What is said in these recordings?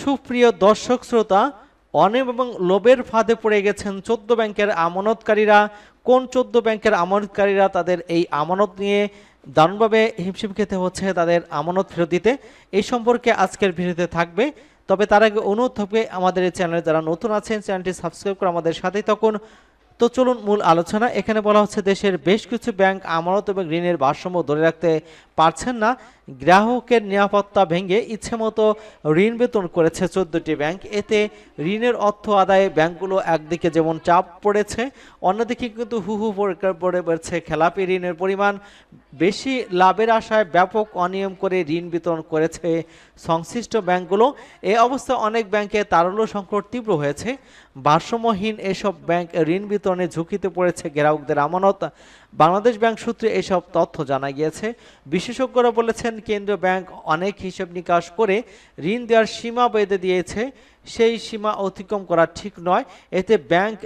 সুপ্রিয় দর্শক শ্রোতা অনিয়ম এবং লোভের ফাঁদে পড়ে গেছেন চোদ্দ ব্যাংকের আমানতকারীরা। কোন চোদ্দ ব্যাংকের আমানতকারীরা তাদের এই আমানত নিয়ে দারুণভাবে হিমশিম খেতে হচ্ছে তাদের আমানত ফেরত দিতে, এই সম্পর্কে আজকের ভিডিওতে থাকবে। তবে তার আগে অনুরোধ থাকবে আমাদের এই চ্যানেলে যারা নতুন আছেন, চ্যানেলটি সাবস্ক্রাইব করে আমাদের সাথেই তখন তো চলুন মূল আলোচনা। এখানে বলা হচ্ছে দেশের বেশ কিছু ব্যাংক আমানত এবং ঋণের ভারসাম্য ধরে রাখতে পারছেন না। গ্রাহকের নিরাপত্তা ভেঙে ইচ্ছেমতো ঋণ বেতন করেছে চোদ্দটি ব্যাংক। এতে ঋণের অর্থ আদায়ে ব্যাংকগুলো একদিকে যেমন চাপ পড়েছে, অন্যদিকে কিন্তু হু হু পড়ে পড়ে বেড়েছে খেলাপি ঋণের পরিমাণ। বেশি লাভের আশায় ব্যাপক অনিয়ম করে ঋণ বিতরণ করেছে সংশ্লিষ্ট ব্যাংকগুলো। এ অবস্থায় অনেক ব্যাংকে তারল্য সংকট তীব্র হয়েছে। ভারসাম্যহীন এসব ব্যাংক ঋণ বিতরণে ঝুঁকিতে পড়েছে গ্রাহকদের আমানত। বাংলাদেশ ব্যাংক সূত্রে এসব তথ্য জানা গিয়েছে। বিশেষজ্ঞরা বলেছেন, কেন্দ্রীয় ব্যাংক অনেক হিসাব নিকাশ করে ঋণ দেওয়ার সীমা বেঁধে দিয়েছে। সেই সীমা অতিক্রম করা ঠিক নয়। এতে ব্যাংক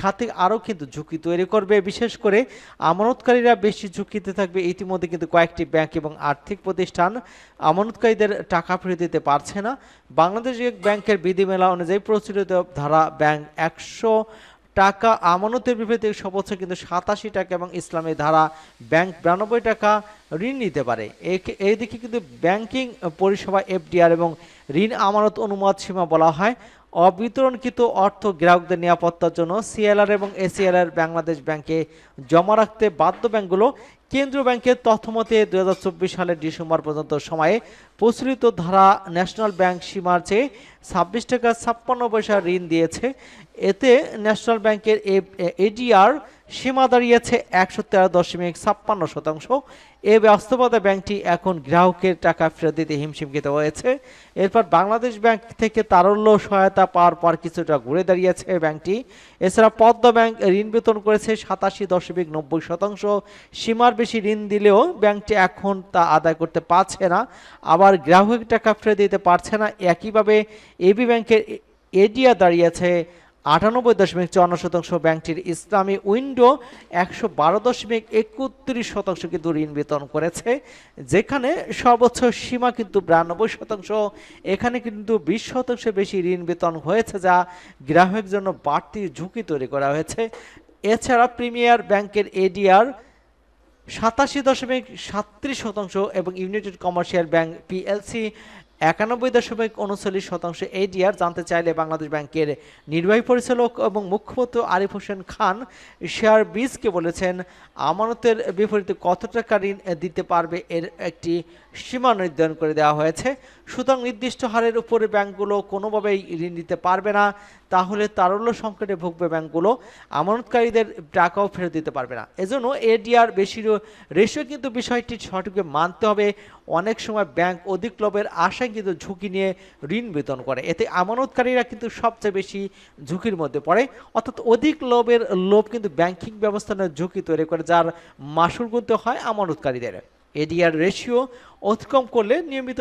খাতে আরও কিন্তু ঝুঁকি তৈরি করবে। বিশেষ করে আমানতকারীরা বেশি ঝুঁকিতে থাকবে। ইতিমধ্যে কিন্তু কয়েকটি ব্যাংক এবং আর্থিক প্রতিষ্ঠান আমানতকারীদের টাকা ফিরে দিতে পারছে না। বাংলাদেশ ব্যাংকের বিধিমেলা অনুযায়ী প্রচলিত ধারা ব্যাংক একশো টাকা আমানতের বিপরীতে সর্বোচ্চ কিন্তু সাতাশি টাকা এবং ইসলামী ধারা ব্যাংক বিরানব্বই টাকা ঋণ নিতে পারে। এদিকে কিন্তু ব্যাংকিং পরিষেবা এফডিআর এবং ঋণ আমানত অনুমাদ সীমা বলা হয়। অবিতরণকৃত অর্থ গ্রাহকদের নিরাপত্তার জন্য সিএলআর এবং এসিএলআর বাংলাদেশ ব্যাংকে জমা রাখতে বাধ্য ব্যাংকগুলো কেন্দ্রীয় ব্যাংকের তথ্যমতে দুহাজার চব্বিশ সালের ডিসেম্বর পর্যন্ত সময়ে প্রচলিত ধারা ন্যাশনাল ব্যাংক সীমার চেয়ে ছাব্বিশ টাকা ছাপ্পান্ন পয়সা ঋণ দিয়েছে। এতে ন্যাশনাল ব্যাংকের এডিআর সীমা দাঁড়িয়েছে একশো তেরো দশমিক ছাপ্পান্ন শতাংশ। এ বাস্তবতা ব্যাংকটি এখন গ্রাহকের টাকা ফেরত দিতে হিমশিম খেতে হয়েছে। এরপর বাংলাদেশ ব্যাংক থেকে তারল্য সহায়তা পাওয়ার পর কিছুটা ঘুরে দাঁড়িয়েছে ব্যাংকটি। এছাড়া পদ্মা ব্যাংক ঋণ বেতন করেছে সাতাশি দশমিক নব্বই শতাংশ, সীমার বেশি ঋণ দিলেও ব্যাংকটি এখন তা আদায় করতে পারছে না। আবার গ্রাহক টাকা ফেরত দিতে পারছে না। একইভাবে এবি ব্যাংকের এডিয়া দাঁড়িয়েছে আটানব্বই দশমিক চুয়ান্ন শতাংশ ব্যাংকটির ইসলামী উইন্ডো একশো বারো দশমিক একত্রিশ শতাংশ কিন্তু ঋণ বিতরণ করেছে, যেখানে সর্বোচ্চ সীমা কিন্তু বিরানব্বই শতাংশ। এখানে কিন্তু বিশ শতাংশের বেশি ঋণ বিতরণ হয়েছে যা গ্রাহকের জন্য বাড়তি ঝুঁকি তৈরি করা হয়েছে। এছাড়া প্রিমিয়ার ব্যাংকের এডিআর সাতাশি দশমিক সাতত্রিশ শতাংশ এবং ইউনাইটেড কমার্শিয়াল ব্যাংক পিএলসি একানব্বই দশমিক উনচল্লিশ শতাংশ এডিআর জানতে চাইলে বাংলাদেশ ব্যাংকের নির্বাহী পরিচালক এবং মুখ্যমন্ত্রী আরিফ হোসেন খান শেয়ার বিজকে বলেছেন, আমানতের বিপরীতে কত টাকা ঋণ দিতে পারবে এর একটি সীমা নির্ধারণ করে দেওয়া হয়েছে। সুতরাং নির্দিষ্ট হারের উপরে ব্যাংকগুলো কোনোভাবেই ঋণ দিতে পারবে না। তাহলে তারল্য সংকটে ভুগবে ব্যাংকগুলো, আমানতকারীদের টাকাও ফেরত দিতে পারবে না। এজন্য এডিআর বেশি রেশিও কিন্তু বিষয়টি সঠিকভাবে মানতে হবে। অনেক সময় ব্যাংক অধিক লোভের আশায় কিন্তু ঝুঁকি নিয়ে ঋণ বেতন করে। এতে আমানতকারীরা কিন্তু সবচেয়ে বেশি ঝুঁকির মধ্যে পড়ে। অর্থাৎ অধিক লোভের লোভ কিন্তু ব্যাংকিং ব্যবস্থানের ঝুঁকি তৈরি করে, যার মাসুল গুনতে হয় আমানতকারীদের। এডিআর রেশিও অতিক্রম করলে নিয়মিত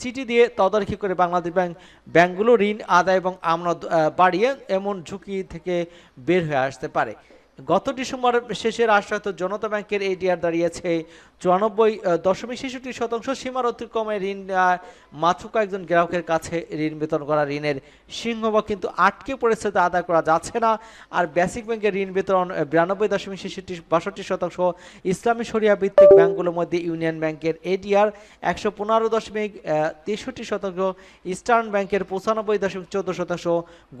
চিঠি দিয়ে তদারকি করে বাংলাদেশ ব্যাংক, ব্যাংকগুলো ঋণ, আদায় এবং আমানত বাড়িয়ে এমন ঝুঁকি থেকে বের হয়ে আসতে পারে। গত ডিসেম্বর শেষের আশ্রয়ত জনতা ব্যাংকের এডিআর দাঁড়িয়েছে। চুরানব্বই দশমিক ছেষট্টি শতাংশ সীমার অতিক্রমে ঋণ মাত্র কয়েকজন গ্রাহকের কাছে ঋণ বেতন করা। ঋণের সিংহভাগ কিন্তু আটকে পড়েছে তা আদায় করা যাচ্ছে না। আর বেসিক ব্যাংকের ঋণ আহ, বিরানব্বই দশমিক ছেষট্টি বাষট্টি শতাংশ ইসলামী শরিয়া ভিত্তিক ব্যাংকগুলোর মধ্যে ইউনিয়ন ব্যাংকের এডিআর একশো পনেরো দশমিক তেষট্টি শতাংশ ইস্টার্ন ব্যাংকের পঁচানব্বই দশমিক চোদ্দ শতাংশ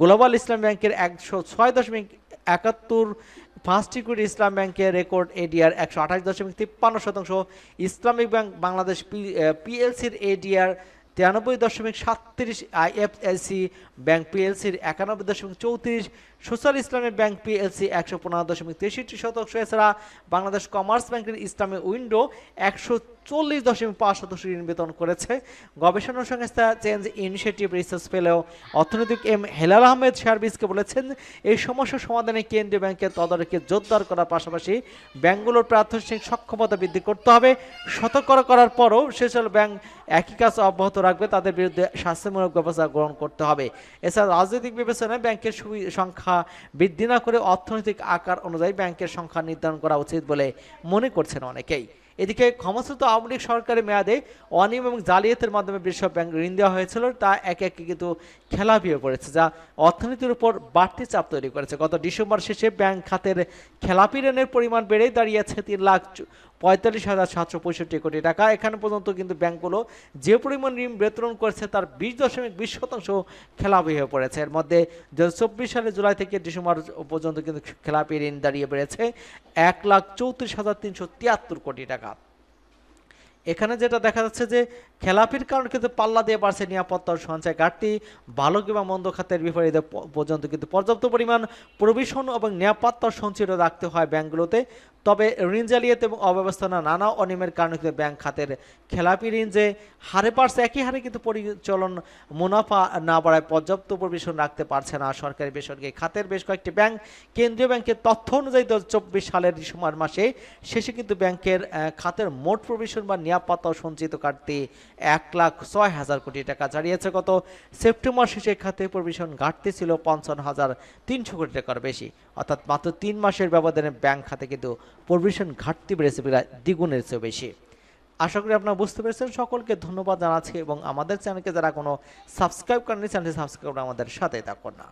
গ্লোবাল ইসলাম ব্যাংকের একশো ছয় দশমিক একাত্তর ফার্স্ট ইকুইটি ইসলাম ব্যাংকের রেকর্ড এডিআর একশো আঠাশ দশমিক তিপ্পান্ন শতাংশ। ইসলামিক ব্যাংক বাংলাদেশ পিএলসির এডিআর তিরানব্বই দশমিক সাতত্রিশ আইএফএলসি ব্যাংক পিএলসির একানব্বই দশমিক চৌত্রিশ সোশ্যাল ইসলামী ব্যাংক পিএলসি একশো পনেরো দশমিক তেষট্টি শতাংশ, এছাড়া বাংলাদেশ কমার্স ব্যাংকের ইসলামী উইন্ডো একশো চল্লিশ দশমিক পাঁচ শতাংশ ঋণ বিতরণ করেছে। গবেষণা সংস্থা চেঞ্জ ইনিশিয়েটিভ রিসার্চ ফেলেও অর্থনৈতিক এম হেলাল আহমেদ সার্ভিসকে বলেছেন, এই সমস্যা সমাধানে কেন্দ্রীয় ব্যাংকের তদারকি জোরদার করার পাশাপাশি ব্যাংকগুলোর প্রাথমিক সক্ষমতা বৃদ্ধি করতে হবে। সতর্ক করার পরও সেসব ব্যাংক একই কাজ অব্যাহত রাখবে, তাদের বিরুদ্ধে শাস্তিমূলক ব্যবস্থা গ্রহণ করতে হবে। এছাড়া রাজনৈতিক বিবেচনায় ব্যাংকের সুবি- সংখ্যা বৃদ্ধি না করে অর্থনৈতিক আকার অনুযায়ী ব্যাংকের সংখ্যা নির্ধারণ করা উচিত বলে মনে করছেন অনেকেই। এদিকে ক্ষমতাচ্যুত আওয়ামী লীগ সরকারের মেয়াদে অনিয়ম এবং জালিয়াতের মাধ্যমে বিশ্বব ব্যাংক ঋণ দেওয়া হয়েছিল, তা একে একে কিন্তু খেলাপি হয়ে পড়েছে যা অর্থনীতির উপর বাড়তি চাপ তৈরি করেছে। গত ডিসেম্বর শেষে ব্যাংক খাতের খেলাপি ঋণের পরিমাণ বেড়ে দাঁড়িয়েছে তিন লাখ পঁয়তাল্লিশ হাজার সাতশো পঁয়ষট্টি কোটি টাকা। এখানে পর্যন্ত কিন্তু ব্যাংকগুলো যে পরিমাণ ঋণ বিতরণ করেছে, তার বিশ দশমিক বিশ শতাংশ খেলাপি হয়ে পড়েছে। এর মধ্যে দু চব্বিশ সালের জুলাই থেকে ডিসেম্বর পর্যন্ত কিন্তু খেলাপি ঋণ দাঁড়িয়ে বেড়েছে এক লাখ চৌত্রিশ হাজার তিনশো তিয়াত্তর কোটি টাকা। এখানে যেটা দেখা যাচ্ছে যে খেলাপির কারণে কিন্তু পাল্লা দিয়ে বাড়ছে নিরাপত্তার সঞ্চয় ঘাটতি, ভালো কিংবা মন্দ খাতের বিপরীতে পর্যন্ত কিন্তু পর্যাপ্ত পরিমাণ প্রভিশন এবং নিরাপত্তা সঞ্চিত রাখতে হয় ব্যাংকগুলোতে। তবে ঋণ জালিয়াতি এবং অব্যবস্থানা নানা অনিয়মের কারণে কিন্তু ব্যাংক খাতের খেলাপি ঋণ যে হারে পারছে একই হারে কিন্তু পরিচালন মুনাফা না বাড়ায় পর্যাপ্ত প্রভিশন রাখতে পারছে না। সরকারি বেসরকারি খাতের বেশ কয়েকটি ব্যাংক, কেন্দ্রীয় ব্যাংকের তথ্য অনুযায়ী দু সালের ডিসেম্বর মাসে শেষে কিন্তু ব্যাংকের খাতের মোট প্রভিশন বা নিরাপত্তা সঞ্চিত ঘাটতি এক লাখ ছয় হাজার কোটি টাকা ছাড়িয়েছে গত সেপ্টেম্বর শেষে খাতে প্রভিশন ঘাটতি ছিল পঞ্চান্ন হাজার তিনশো কোটি টাকার বেশি। অর্থাৎ মাত্র তিন মাসের ব্যবধানে ব্যাংক খাতে কিন্তু প্রভিশন ঘাটতি বেড়েছে প্রায় দ্বিগুণের চেয়েও বেশি। আশা করি আপনারা বুঝতে পেরেছেন। সকলকে ধন্যবাদ জানাচ্ছি এবং আমাদের চ্যানেলকে যারা কোনো সাবস্ক্রাইব করেনি চ্যানেলটি সাবস্ক্রাইব করে আমাদের সাথে থাকুন। না